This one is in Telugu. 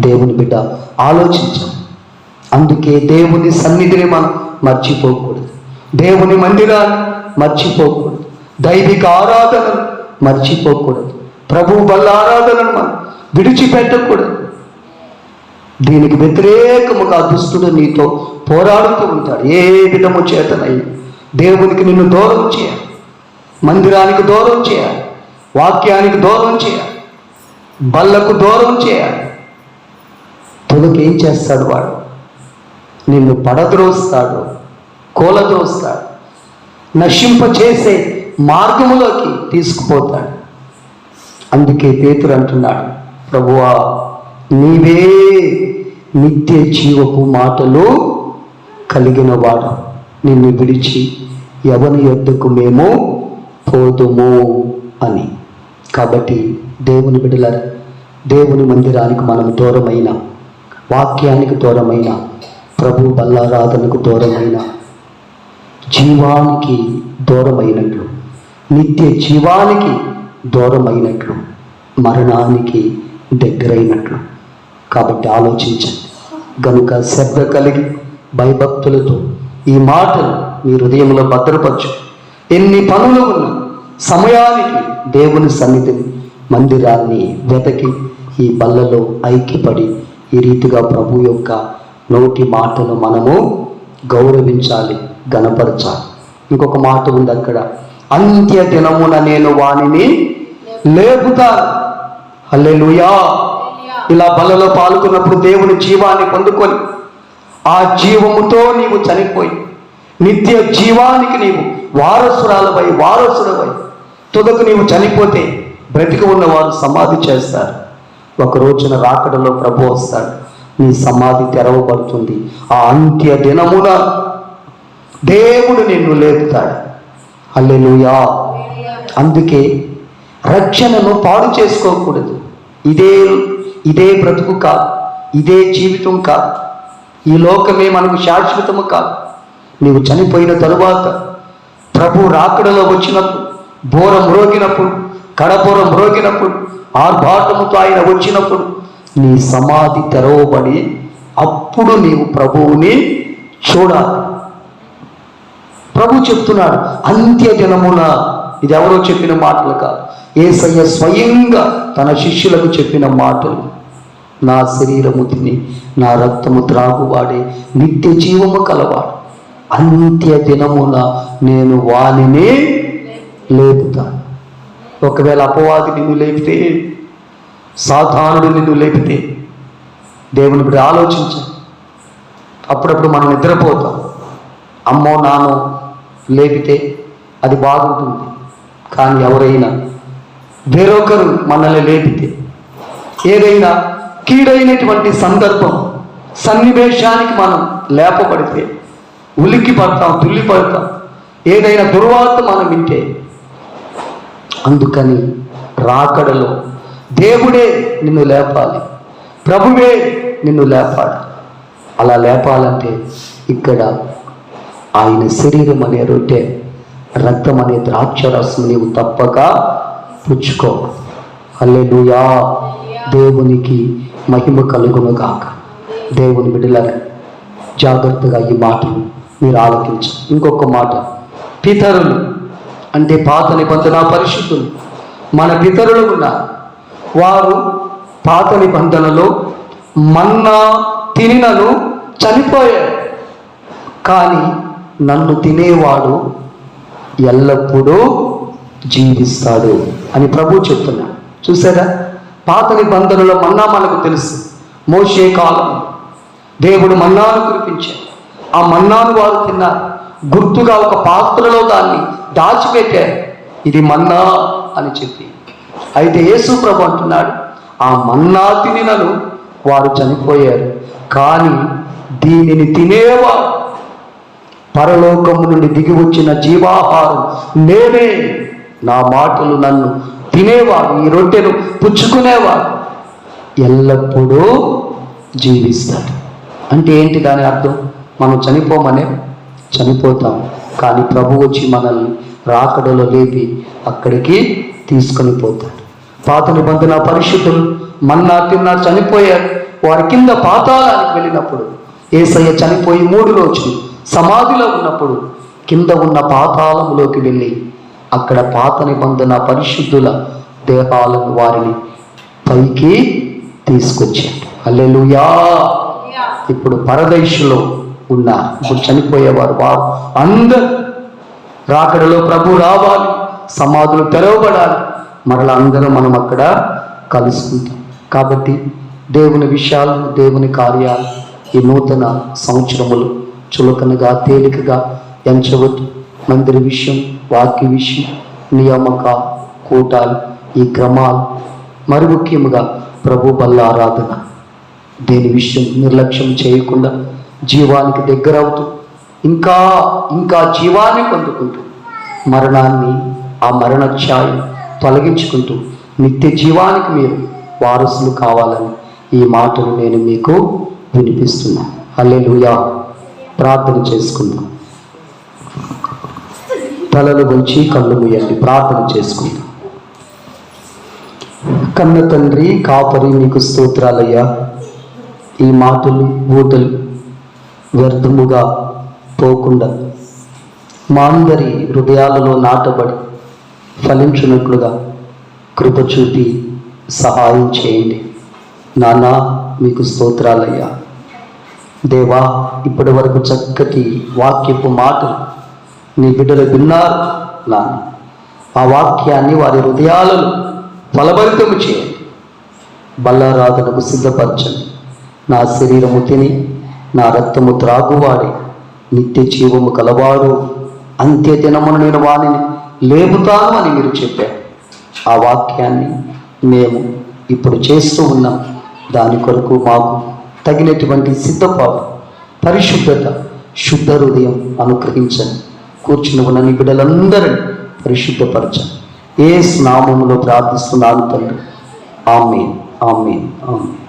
దేవుని బిడ్డ ఆలోచించాం. అందుకే దేవుని సన్నిధిని మనం మర్చిపోకూడదు. దేవుని మందిరాన్ని మర్చిపోకూడదు. దైవిక ఆరాధనను మర్చిపోకూడదు. ప్రభు బల్ల ఆరాధనను మనం విడిచిపెట్టకూడదు. దీనికి వ్యతిరేకముగా దుష్టుడు నీతో పోరాడుతూ ఉంటాడు. ఏ విధము చేతనైనా. దేవునికి నిన్ను దూరం చేయాలి. మందిరానికి దూరం చేయాలి. వాక్యానికి దూరం చేయాలి. బల్లకు దూరం చేయాలి. తుదకు ఏం చేస్తాడు వాడు? నిన్ను పడద్రోస్తాడు కూలద్రోస్తాడు నశింప చేసే మార్గములోకి తీసుకుపోతాడు. అందుకే పేతురు అంటున్నాడు ప్రభువా నీవే నిత్య జీవపు మాటలు కలిగిన వాడు. నిన్ను విడిచి ఎవరి యొద్దకు మేము పోదుము అని. కాబట్టి దేవుని బిడ్డల దేవుని మందిరానికి మనం దూరమైన వాక్యానికి దూరమైన ప్రభు బల్లారాధనకు దూరమైన జీవానికి దూరమైనట్లు నిత్య జీవానికి దూరమైనట్లు మరణానికి దగ్గరైనట్లు. కాబట్టి ఆలోచించండి. గనుక శ్రద్ధ కలిగి భయభక్తులతో ఈ మాటలు మీ హృదయంలో భద్రపరచు. ఎన్ని పనులు ఉన్నా సమయానికి దేవుని సన్నిధిని మందిరాన్ని వెతకి ఈ బల్లలో ఐక్యపడి ఈ రీతిగా ప్రభు యొక్క నోటి మాటను మనము గౌరవించాలి గణపరచాలి. ఇంకొక మాట ఉంది అక్కడ. అంత్య దినమున నేను వానిని లేపుతాను హల్లెలూయా. ఇలా బలలో పాల్గొన్నప్పుడు దేవుని జీవాన్ని పొందుకొని ఆ జీవముతో నీవు చనిపోయి నిత్య జీవానికి నీవు వారసురాలపై వారసుడవై తుదకు నీవు చనిపోతే బ్రతికి ఉన్నవారు సమాధి చేస్తారు. ఒక రోజున రాకడలో ప్రభు వస్తాడు. నీ సమాధి తెరవబడుతుంది. ఆ అంత్య దినమున దేవుడు నిన్ను లేపుతాడు. అల్లెలుయా అందుకే రక్షణను పాడు చేసుకోకూడదు. ఇదే ఇదే బ్రతుకు కాదు ఇదే జీవితం కాదు ఈ లోకమే మనకు శాశ్వతము కాదు నీవు చనిపోయిన తరువాత ప్రభు రాకడలో వచ్చినప్పుడు బోరం మ్రోగినప్పుడు కడపురం మ్రోగినప్పుడు ఆర్భాటముతో ఆయన వచ్చినప్పుడు నీ సమాధి తెరవబడి అప్పుడు నీవు ప్రభువుని చూడాలి. ప్రభు చెప్తున్నాడు అంత్య దినమున ఇది ఎవరో చెప్పిన మాటలు కాదు. ఏసయ్య స్వయంగా తన శిష్యులకు చెప్పిన మాటలు. నా శరీరము తిని నా రక్తము త్రాగువాడే నిత్య జీవము కలవాడు. అంత్య దినమున నేను వాణిని లేపుతాను. ఒకవేళ అపవాది నిన్ను లేపితే సాధారణుడు నిన్ను లేపితే దేవుని ఇప్పుడు ఆలోచించు. అప్పుడప్పుడు మనం నిద్రపోతాం. అమ్మో నాన్నో లేపితే అది బాగుంటుంది. కానీ ఎవరైనా వేరొకరు మనల్ని లేపితే ఏదైనా కీడైనటువంటి సందర్భం సన్నివేశానికి మనం లేపబడితే ఉలిక్కి పడతాం తుల్లి పడతాం ఏదైనా దుర్వార్త మనం వింటే అందుకని రాకడలో దేవుడే నిన్ను లేపాలి. ప్రభువే నిన్ను లేపాలి. అలా లేపాలంటే ఇక్కడ ఆయన శరీరం అనే రొట్టె రక్తం అనే ద్రాక్ష రసం నీవు తప్పక పుచ్చుకో. హల్లెలూయా. దేవునికి మహిమ కలుగును కాక దేవుని బిడ్డలని జాగ్రత్తగా ఈ మాటలు మీరు ఆలకించు. ఇంకొక మాట. పితరులు అంటే పాత నిబంధన పరిశుద్ధులు. మన పితరులు ఉన్న వారు పాత నిబంధనలో మన్నా తినినను చనిపోయారు. కానీ నన్ను తినేవాడు ఎల్లప్పుడూ జీవిస్తాడు అని ప్రభు చెప్తున్నాడు చూసారా? పాత నిబంధనలో మన్నా మనకు తెలుసు. మోసే కాలం దేవుడు మన్నాను కురిపించాడు. ఆ మన్నాను వారు తిన్నారు. గుర్తుగా ఒక పాత్రలో దాన్ని దాచిపెట్టారు ఇది మన్నా అని చెప్పి. అయితే యేసు ప్రభు అంటున్నాడు ఆ మన్నా తినినను వారు చనిపోయారు కానీ దీనిని తినేవారు పరలోకము నుండి దిగి వచ్చిన జీవాహారం నేనే. నా మాటలు నన్ను తినేవారు ఈ రొట్టెను పుచ్చుకునేవారు ఎల్లప్పుడూ జీవిస్తాడు. అంటే ఏంటి దాని అర్థం? మనం చనిపోమనే చనిపోతాం కానీ ప్రభు వచ్చి మనల్ని రాకడలో లేపి అక్కడికి తీసుకొని పోతాడు. పాత నిబంధన పరిశుద్ధులు మన్నా తిన్నారు చనిపోయారు వారి కింద పాతాళానికి వెళ్ళినప్పుడు ఏసయ్య చనిపోయి మూడు రోజులు సమాధిలో ఉన్నప్పుడు కింద ఉన్న పాతాళములోకి వెళ్ళి అక్కడ పాత నిబంధన పరిశుద్ధుల దేహాలను వారిని పైకి తీసుకొచ్చాడు. అల్లెలుయా ఇప్పుడు పరదేశంలో ఉన్నారు ఇప్పుడు చనిపోయేవారు వారు అందరు రాకడలో ప్రభు రావాలి సమాధులు తెరవబడాలి. మరలా అందరూ మనం అక్కడ కలుసుకుంటాం. కాబట్టి దేవుని విషయాలు దేవుని కార్యాలు ఈ నూతన సంవత్సరములు చులకనగా తేలికగా ఎంచవద్దు. మందిర విషయం వాక్య విషయం నియామక కూటాలు ఈ క్రమాలు మరి ముఖ్యముగా ప్రభు బల్ల ఆరాధన. దేని విషయం నిర్లక్ష్యం చేయకుండా జీవానికి దగ్గర అవుతూ ఇంకా ఇంకా జీవాన్ని పొందుకుంటూ మరణాన్ని ఆ మరణ ఛాయం తొలగించుకుంటూ నిత్య జీవానికి మీరు వారసులు కావాలని ఈ మాటలు నేను మీకు వినిపిస్తున్నాను అల్లెలుయా ప్రార్థన చేసుకుందాం. తలలు ఉంచి కళ్ళు ముయ్యండి ప్రార్థన చేసుకుందాం. కన్న తండ్రి కాపరి మీకు స్తోత్రాలయ్యా. ఈ మాటలు ఊటలు వ్యర్థముగా పోకుండా మా అందరి హృదయాలలో నాటబడి ఫలించినట్లుగా కృప చూపి సహాయం చేయండి. నానా మీకు స్తోత్రాలయ్యా. దేవా ఇప్పటి వరకు చక్కటి వాక్యపు మాటలు నీ బిడ్డలు విన్నారు నాన్న. ఆ వాక్యాన్ని వారి హృదయాలను ఫలభరితము చేయండి. బల్లారాధనకు సిద్ధపరచండి. నా శరీరము తిని నా రక్తము త్రాగువాడి నిత్య జీవము కలవాడు. అంత్య దినమును నేను వాణిని లేపుతాను అని మీరు చెప్పారు. ఆ వాక్యాన్ని మేము ఇప్పుడు చేస్తూ ఉన్నాం. దాని కొరకు మాకు తగినటువంటి సిద్ధపాటు పరిశుద్ధత శుద్ధ హృదయం అనుగ్రహించండి. కూర్చుని ఉన్న నీ బిడ్డలందరినీ పరిశుద్ధపరచండి. ఏ స్నామములో ప్రార్థిస్తున్నాను తండ్రి. ఆమె ఆమె ఆమె